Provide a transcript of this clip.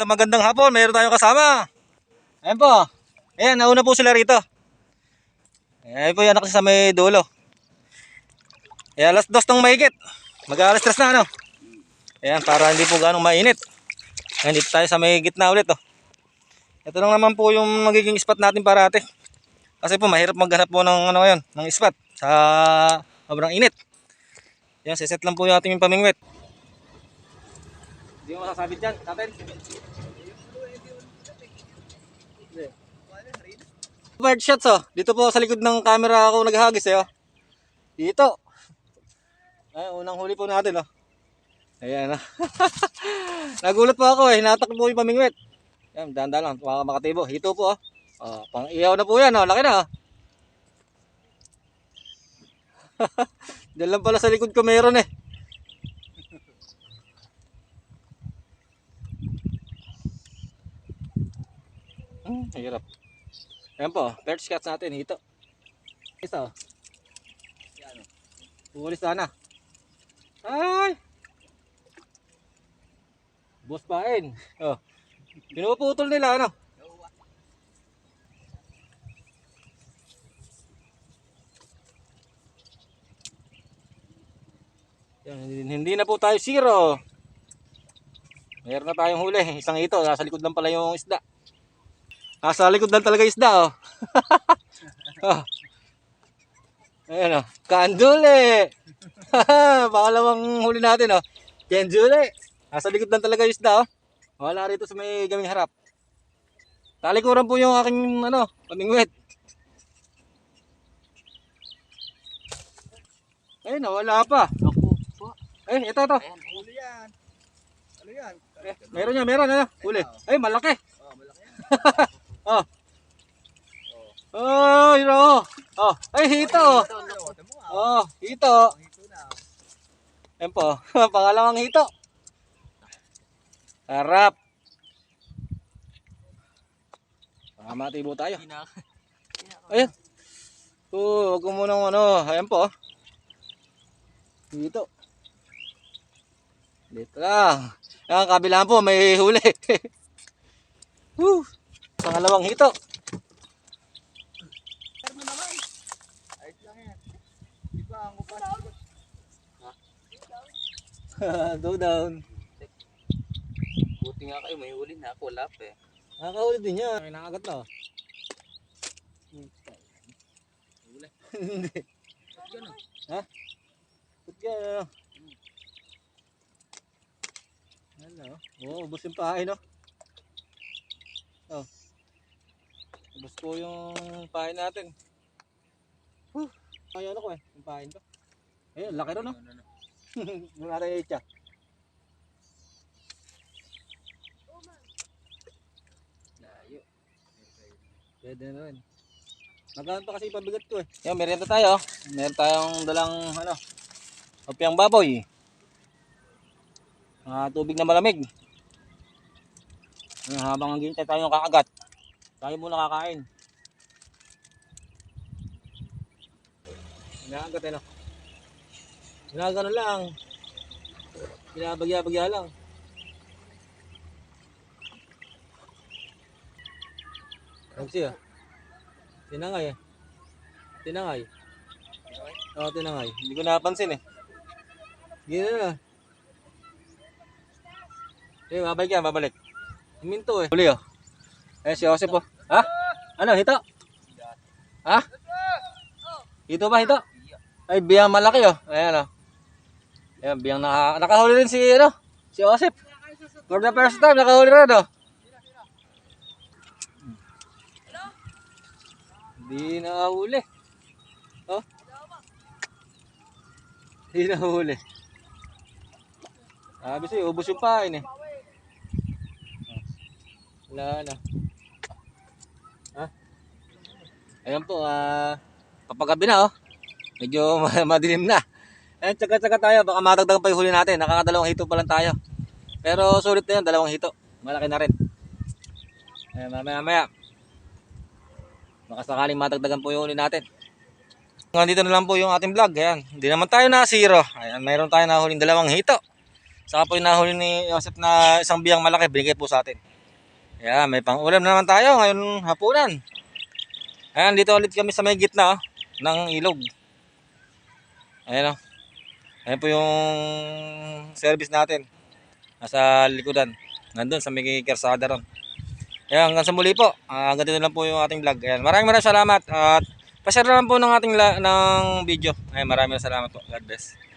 magandang, magandang hapon. Mayroon tayong kasama. Ayan po. Ayan, nauna po sila rito. Ayan po yung anak sa may dulo. Ayan, alas dos ng mahigit. Mag-alas tres na ano. Ayan, para hindi po ganong mainit. Ayan, dito tayo sa may gitna ulit oh. Ito lang naman po yung magiging spot natin parate. Kasi po mahirap maghanap po ng ano ngayon, ng spot sa sobrang init. Yan, siset lang po yung ating pamingwit. Hindi mo masasabi dyan, natin. Bird shots oh. Dito po sa likod ng camera ako naghahagis eh oh. Dito. Ay, unang huli po natin oh. Ayan oh. Nagulat po ako eh. Hinatak po yung pamingwit. Yan, dahan-dahan lang. Mga makatibo. Hito po oh. Oh, pang iyaw na po yan oh. Laki na oh. Diyan lang pala sa likod ko meron eh. Hmm, hirap. Ayan po, perch cats natin, hito. Isa oh. Huli sana. Ay! Boss pain. Oh. Pinuputol nila ano. Yan, hindi na po tayo zero. Meron na tayong huli. Isang ito. Nasa likod lang pala yung isda. Nasa likod lang talaga isda, oh. oh. Ayan, oh. Kandule! Pangalawang huli natin, oh. Kendule! Nasa likod lang talaga isda, oh. Wala rito sa may gaming harap. Talikuran po yung aking, ano, pamingwit. Ayun, oh, wala pa. Ako po. Eh, ito, ito. Ayan, huli yan. Ano yan? Eh, meron niya, meron, ano? Huli. Ay, malaki. Oh, malaki yan. Oh. Oh, yun oh. Oh, ay hito. oh. Hito. Ayan po, pangalawang hito. Harap. Tama, tibo tayo. Ayan. Oh, wag mo munang ano. Ayan po. Dito. Dito lang. Ang kabilaan po, may huli. Woo. Pangalawang hito. Pero mo naman. Ayos lang yan. Di ba ang upas? Go down. Buti nga kayo, may huli na ako. Lap eh. Nakakahuli din niya. May nakagat na. oh. Huli. Hindi. Ha? Ba't yan? Ano? Oo, ubos yung pahay, no? Oh. Ubos po yung pahay natin. Huh. Ay, ano ko eh, yung pahay ko. Ayun, laki rin, no? Ano, ano. Yung aray siya. Layo. Pwede na rin. Magkano pa kasi ipabigat ko eh. Yan, merienda tayo. Meron tayong dalang, ano, opyang baboy. Mga tubig na malamig. Yan, habang naghihintay tayo ng kakagat. Tayo muna kakain. Nakagat eh, no? Ginagano lang. Binabagya-bagya lang. Kasi ah. Tinangay eh. Tinangay. Oo, tinangay. Hindi ko napansin eh. Gina na. Eh, babalik yan, babalik. Huminto eh. Huli oh. Eh, si Joseph oh. Ha? Ano, hito? Ha? Hito ba, hito? Ay, biyang malaki oh. Ayan oh. Ayan, biyang naka, nakahuli rin si, ano, si Joseph. For the first time, nakahuli rin oh. Hindi nahuli. Oh. Hindi nahuli. Sabi sa'yo, ubos yung pain eh. Wala na. Ha? Ayan po, ah, papagabi na oh. Medyo ma- madilim na. Ayan, tsaga-tsaga tayo. Baka matagdagan pa yung huli natin. Nakakadalawang hito pa lang tayo. Pero sulit na yun, dalawang hito. Malaki na rin. Ayan, mamaya-maya. Baka sakaling matagdagan po yung huli natin. Nandito na lang po yung ating vlog. Ayan. Hindi naman tayo na zero. Ayan, mayroon tayo na huling dalawang hito. Saka po yung nahuli ni Joseph na isang biyang malaki, binigay po sa atin. Ayan, may pang-ulam na naman tayo ngayon hapunan. Ayan, dito ulit kami sa may gitna oh, ng ilog. Ayan o. Ayan po yung service natin. Nasa likodan. Nandun sa may kersada ron. Ayan, hanggang sa muli po. Ah, hanggang dito lang po yung ating vlog. Ayan, maraming maraming salamat. At pa-share naman po ng ating ng video. Ayan, maraming salamat po. God bless.